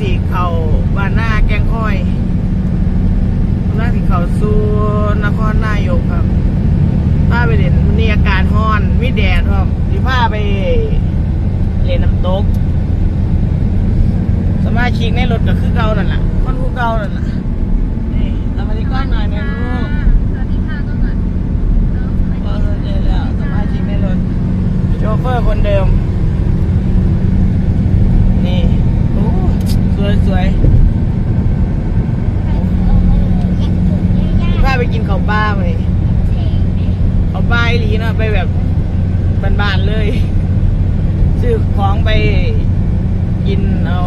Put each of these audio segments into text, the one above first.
สีเขาบ้านนาแก่งคอยกำลังสีเขาสู่นครนายกครับพาไปเล่นวันนี้อากาศร้อนมีแดดครับสีพาไปเล่นน้ำตก สมาชิกในรถก็คือเก่านั่นแหละคนคือเก่านั่นแหละนี่สวัสดีก้อนหน่อยแม่ลูกสวัสดีค่ะก็ก่อนเนาะก็สนใจแล้วสมาชิกในรถโชเฟอร์คนเดิม นี่โอ้ส วยสวยพาไปกินข้าวปลาไปข้าวป้าอีหลีเนาะไปแบบบ้านๆเลย ซื้อของไปกินเอา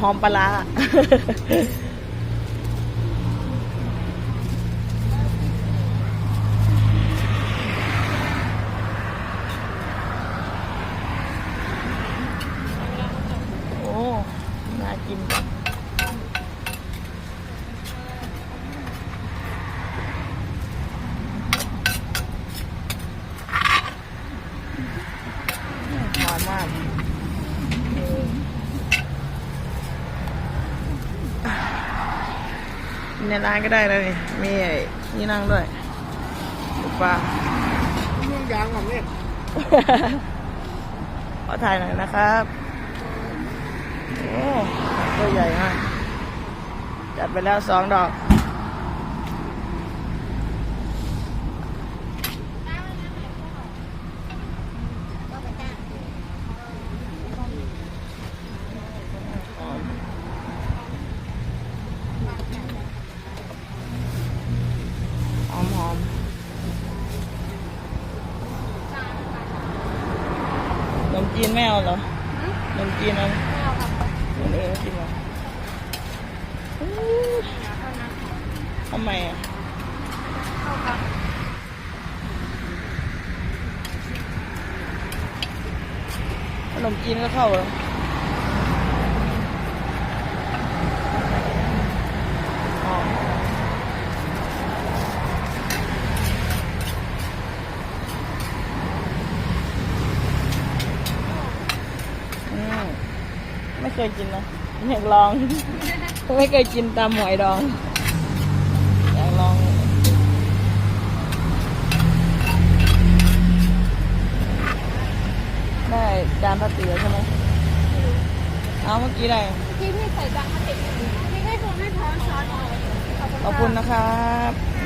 หอมหอมปลาร้า โอ้ น่ากินจังหอมมาก ในร้านก็ได้เลยมีไอ้นี่นั่งด้วยดูปลาเมืองยางของเนี่ยขอถ่ายหน่อยนะครับโอ้ตัวใหญ่มากจัดไปแล้วสองดอก หอมหอ มหอมขนมจีนไม่เอาเหรอขนมจีนเอาคนอื่นไม่กินเหรออู้ทำไมอะขนมจีนก็เข้าเหรออ๋อ คยกินนะอยากลอง ไม่เคยกินตามหอยดอง อยากลองได้จานพลาสติกแใช่ไหมเอาเมื่อกี้ไหนรพี่พี่ใส่จานพลาสติกไม่ให้ผมให้พร้อมช้อนขอบคุณนะครับ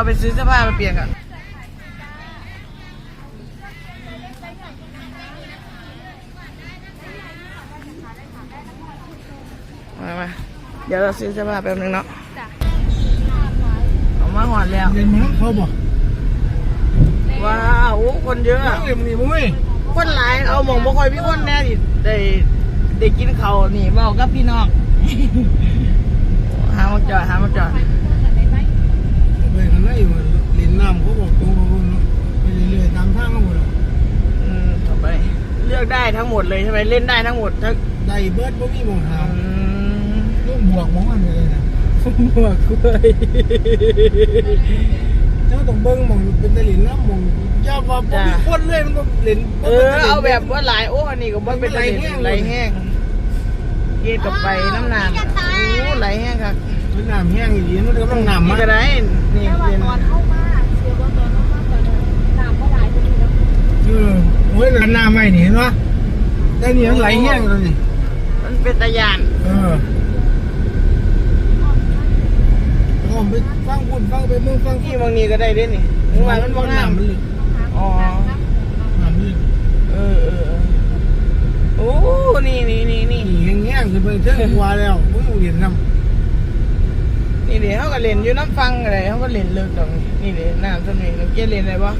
เราไปซื้อเสื้อผ้ามาเปลี่ยนกันมามาเดี๋ยวเราซื้อเสื้อผ้าแป๊บนึงเนาะเอามาหอดแล้วเงินมั้เข้าบ่ว้าวโอ้คนเยอะเต็มนี่มุ้ยคนหลายเอาหมองบ่คอยพี่คนแน่ดิได้ได้กินเขานี่เบากับพี่น้องหามาจอดหามาจอด ไปกันได้อยู่เล่นน้ำเขาบอกตรงๆเนาะไปเรื่อยๆตามทางทั้งหมดอะอืมต่อไป เลือกได้ทั้งหมดเลยใช่ไหมเล่นได้ทั้งหมดทั้งได้เบิร์ดบ่มีหมดงหามอืมลูกบวกหมองมันเลยนะบวกกลยเจ้าต้องเบิ้งหมองเป็นตะลินน้ำหมองย่าว่าบ่มีคนเลยมันก็เล่นเออเอาแบบว่าหลายโอ้อันนี้ก็บ่เป็นไรแห้งไรแห้งเย็ดกับไปน้ำหนานโอ้ไหลแห้งค่ะ มันน้ำแห้งอยู่ดีมันก็ต้องน้ำมา นี่ะได้ นี่แต่ว่านตอนเข้ามากเชื่อว่าตอนเข้ามากตอนน้นน้ำก็ไหลไปอยู่แล้วอืมเว้ยแล้น้ำไม่หนีเห็นปะแต่นี่มังไหลแห้งเลยมันเป็นตะยานเออผมไปฟังคุณฟังไปมึงฟังที่บางนี้ก็ได้เด้นี่มึงว่ามันบางน้ำมันลึกอ๋อน้ำลึกเออเออโอ้นี่นี่นี่นี่แห้งๆคือเบิ่เทิงกว่าแล้วมึงเห็นน้ำ นี่เดี๋ยวเขาก็เล่นอยู่น้ำฟังอะไรเขาก็เล่นเลิกตรงนี้นี่เดี๋ยวน้ำต้นนี้เราเกี้เล่นอะไรวะ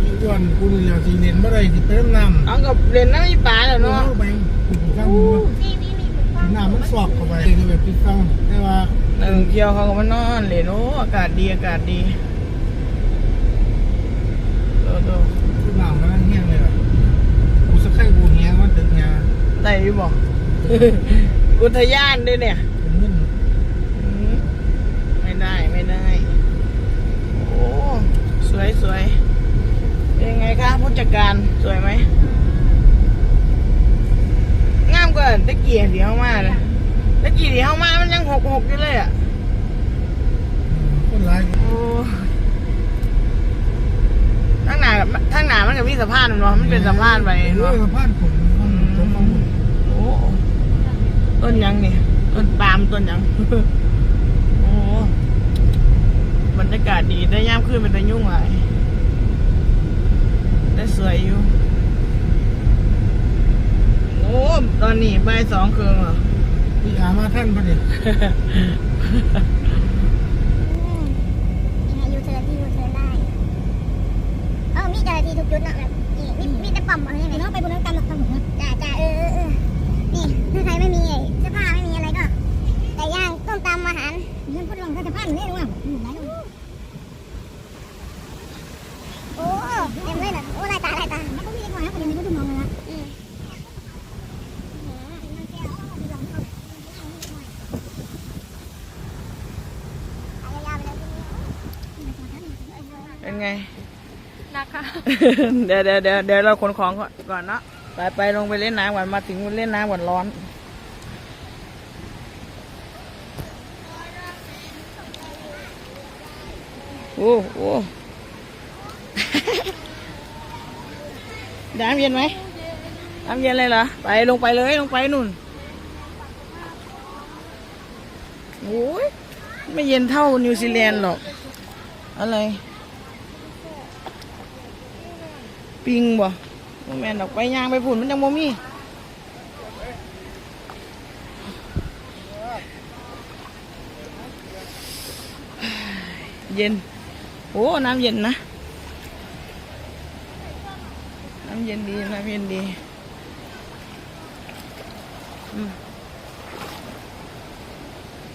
อีอ้วนกูนี่แหละที่เล่นบ่ได้ที่ไปน้ำน้ำเอากับเล่นน้ำอีป่าแล้วเนาะเนาะไปกูฟังมึงนี่นี่นี่เหมือนฟังน้ำมันสอบเข้าไปก็แบบที่ฟังแต่ว่านักท่องเที่ยวเขาก็มานอนเล่นโอ้อากาศดีอากาศดีโดโดคือน้ำมันแห้งเลยอะกูสักไข่กูแห้งมันตึกยาได้อยู่บอกอุทยานด้วยเนี่ย เป็นเงิน อืมไม่ได้ไม่ได้ โอ้สวยสวยเป็นไง คะผู้จัดการสวยไหมงามกว่าตะเกียบที่เข้ามาเลยตะเกียบที่เข้ามามันยังหกหกอยู่เลยอะคนร้ายโอ้ทั้งหนากับทั้งหนามันกับพี่สะพานมันวะมันเป็นสะพานไปเอเนาะอสะพานผมมันตรงมาหมดโอ้ต้นยังนี่ต้นปาล์มต้นยังโอ้บรรยากาศดีได้ย่ามขึ้นเป็นตะยุ่งหลายได้ส วยอยู่ โอ้ ตอนนี้บ่ายสองครึ่งเหรอพี่อามาท่านประเดี๋ยวยังไงยูเทิร์นที่ยูเทิร์นได้เออมีเจ้าหน้าที่ทุกจุดเนาะแบบนี่มีมีแต่ปั๊มอะไรไหมเนาะไปบนนั้นกันตำรวจจ้าจ้าเออเออเออนี่ถ้าใครไม่มีไอ้เสื้อผ้าไม่มีอะไรก็ไก่ย่างต้มตำอาหารเงินพุทธลงก็จะพันเลยว่ะโอ้เต็มเลยนะ คนเดียวไม่ต้องมองเลยนะอืมเอายาวๆไปเลยเป็นไง นะคะ เดี๋ยวเดี๋ยวเดี๋ยวเดี๋ยวเราขนของก่อนก่อนเนาะ ไปไปลงไปเล่นน้ำก่อนมาถึงเล่นน้ำก่อนร้อนโอ้โน้ำเย็นไหมน้ำเย็นเลยเหรอ ไปลงไปเลยลงไปนู่นโอ้ยไม่เย็นเท่านิวซีแลนด์หรอก อะไร ปิงบ่แม่นดอกไปย่างไปผุ่นมันจังบ่มีเย็น โอ้ น้ำเย็นนะ น้ำเย็นดีน้ำเย็นดีอืม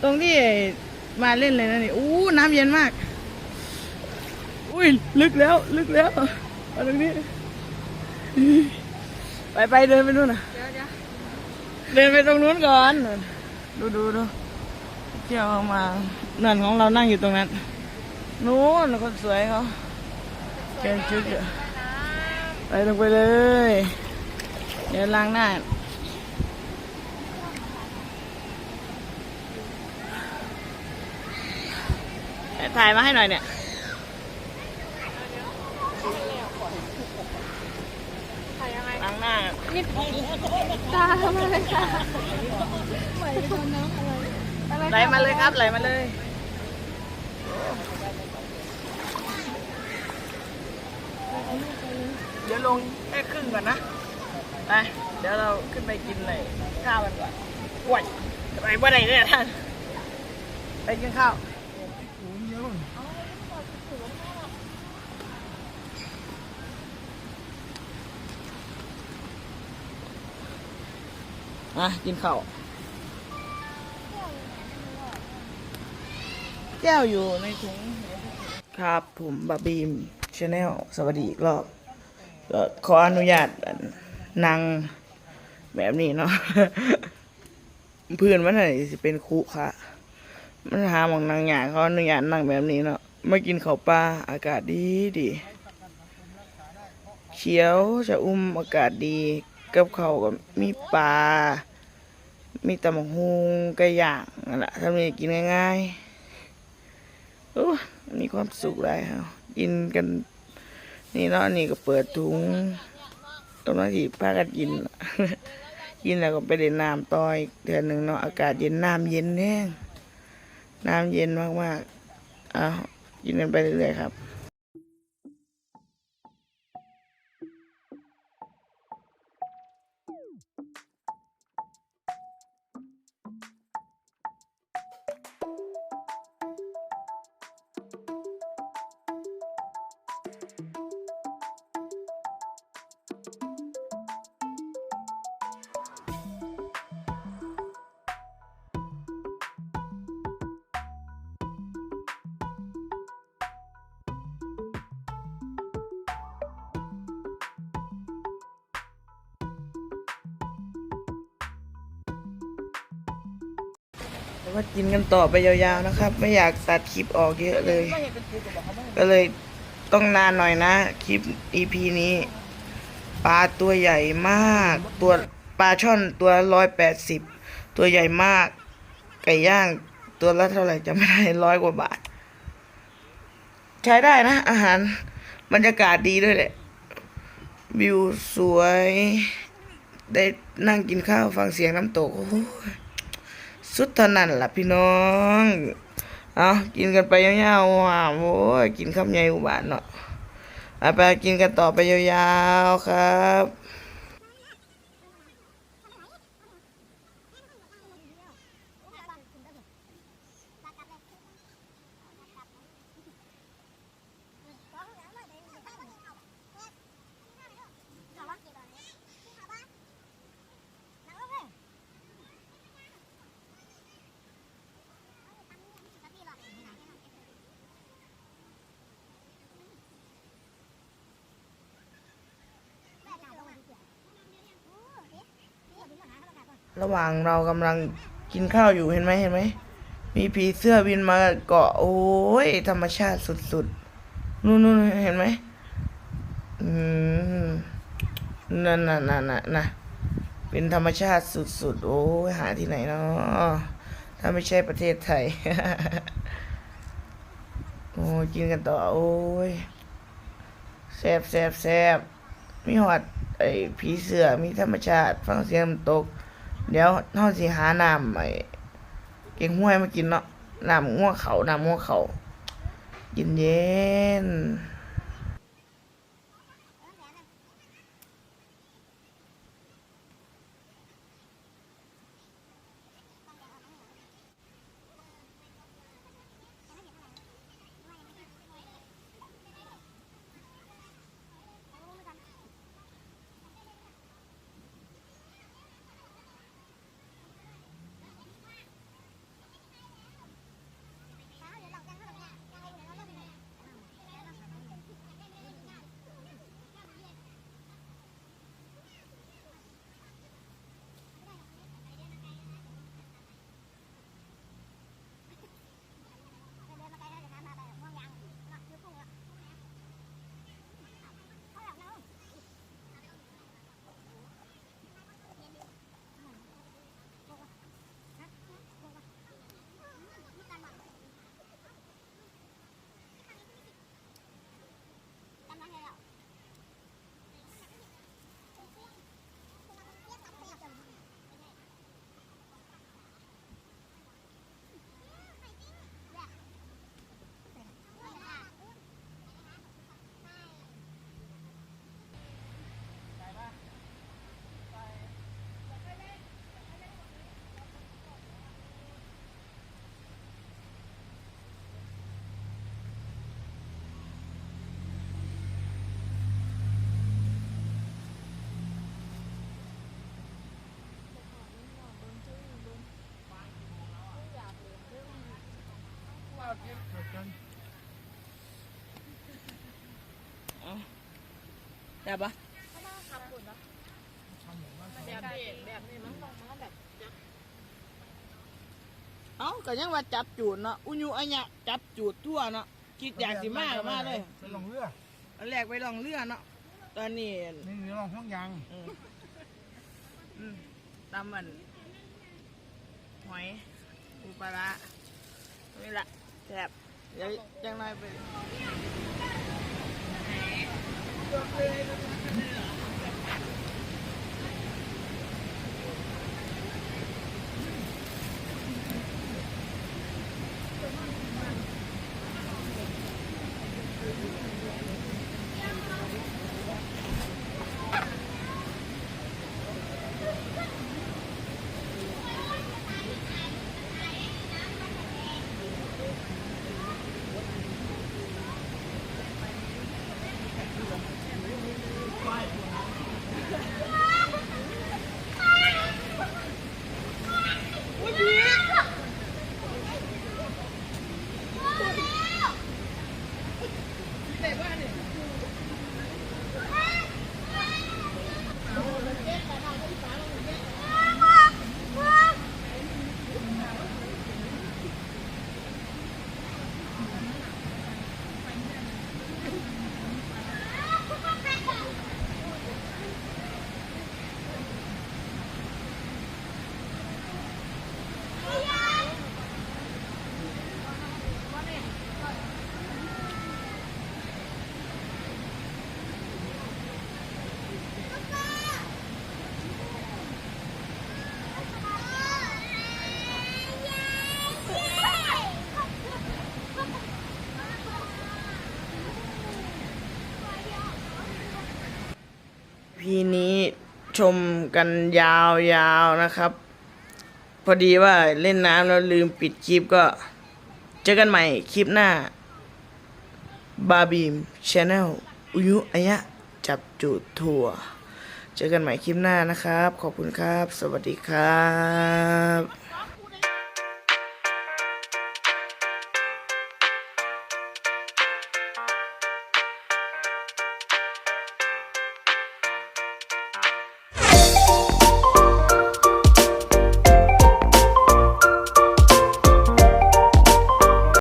ตรงที่มาเล่นเลยนะนี่อู้น้ำเย็นมาก อุ้ยลึกแล้ว ลึกแล้วเอาตรงนี้ ไปไปเดินไปนู่นน่ะเดี๋ยวเดี๋ยวเดินไปตรงนู้นก่อนนู่นดูดูดูเที่ยวเข้ามานั่นของเรานั่งอยู่ตรงนั้นนู้นคนสวยเขาเกินชุดอยู่ ไปลงไปเลย เดี๋ยวล้างหน้าถ่ายมาให้หน่อยเนี่ยถ่ายยังไงล้างหน้านี่ตาทำอะไรค่ะไหวไปโดนน้ำอะไรอะไรไหลมาเลยครับไหลมาเลย เดี๋ยวลงแค่ครึ่งก่อนนะไปเดี๋ยวเราขึ้นไปกินเลยข้าวกันก่อนอ้วยไปบ่ได้เนี่ยท่านไปกินข้าวอะกินข้าวแก้วอยู่ในถุงครับผมบาบีมชาแนลสวัสดีอีกรอบ ก็ขออนุญาตนั่งแบบนี้เนาะพื่อนมันไหนสิเป็นครุค่ะ มันหาหมองนางหยาเขาอนุญาตนั่งแบบนี้เนาะมากินข้าวปลาอากาศดีดีเขียวจะอุ้มอากาศดีกับเขาก็มีปลา มีตำบักฮุงไก่ย่างนั่นแหละทำนี้กินง่ายๆโอ้มีความสุขเลยครับกินกัน นี่เนาะนี่ก็เปิดถุงำลังที่พากันกิน กินแล้วก็ไปเด่นน้ำต่ออีกเดือนหนึ่งเนาะอากาศเย็นน้ำเย็นแน่น้ำเย็นมากๆอ้ากินกันไปเรื่อยๆครับ แต่ว่ากินกันต่อไปยาวๆนะครับ ไม่อยากตัดคลิปออกเยอะเลย ก็เลยต้องนานหน่อยนะ คลิป EP นี้ ปลาตัวใหญ่มาก ตัวปลาช่อนตัวร้อยแปดสิบตัวใหญ่มาก ไก่ย่างตัวละเท่าไหร่จะไม่ได้ร้อยกว่าบาท ใช้ได้นะ อาหารบรรยากาศดีด้วยแหละ วิวสวย ได้นั่งกินข้าวฟังเสียงน้ำตกโอ้ สุดเท่านั้นล่ะพี่น้องเอากินกันไปยาวๆว้าวโอ้ยกินข้าวใหญ่อุบานเนาะไปกินกันต่อไปยาวๆครับ ระหว่างเรากำลังกินข้าวอยู่เห็นไหมเห็นไหม มีผีเสื้อบินมาเกาะโอ้ยธรรมชาติสุดๆ นู่นนู่นเห็นไหมอืมนั่นน่ะน่ะน่ะน่ะเป็นธรรมชาติสุดๆ โอ้ยหาที่ไหนเนาะถ้าไม่ใช่ประเทศไทย โอ้ยกินกันต่อ โอ้ยแซบแซบแซบมีหอดไอ้ผีเสือมีธรรมชาติ ฟังเสียงตก เดี๋ยวเฮาสิหาน้ำไอ้เก่งห้วยมากินเนาะน้ำง่วเขาน้ำง่วเขากินเย็นๆ ได้ปะเอ้าก็ยังว่าจับจูดเนาะอุยุอัญญะจับจูดทั่วเนาะคิดอยากสิมาก็มาเลยไปลงเรืออันแรกไปลองเรือเนาะตอนนี้นี่นี่ลองห้องยางอืมอืมตำมันหอยปูปลาร้านี่ละ แซ่บยังยวยังไงไป นี้ชมกันยาวๆนะครับ พอดีว่าเล่นน้ำแล้วลืมปิดคลิปก็ เจอกันใหม่คลิปหน้า บาบีมชาแนลอุยุอายะ จับจุดทัวร์เจอกันใหม่คลิปหน้านะครับ ขอบคุณครับ สวัสดีครับ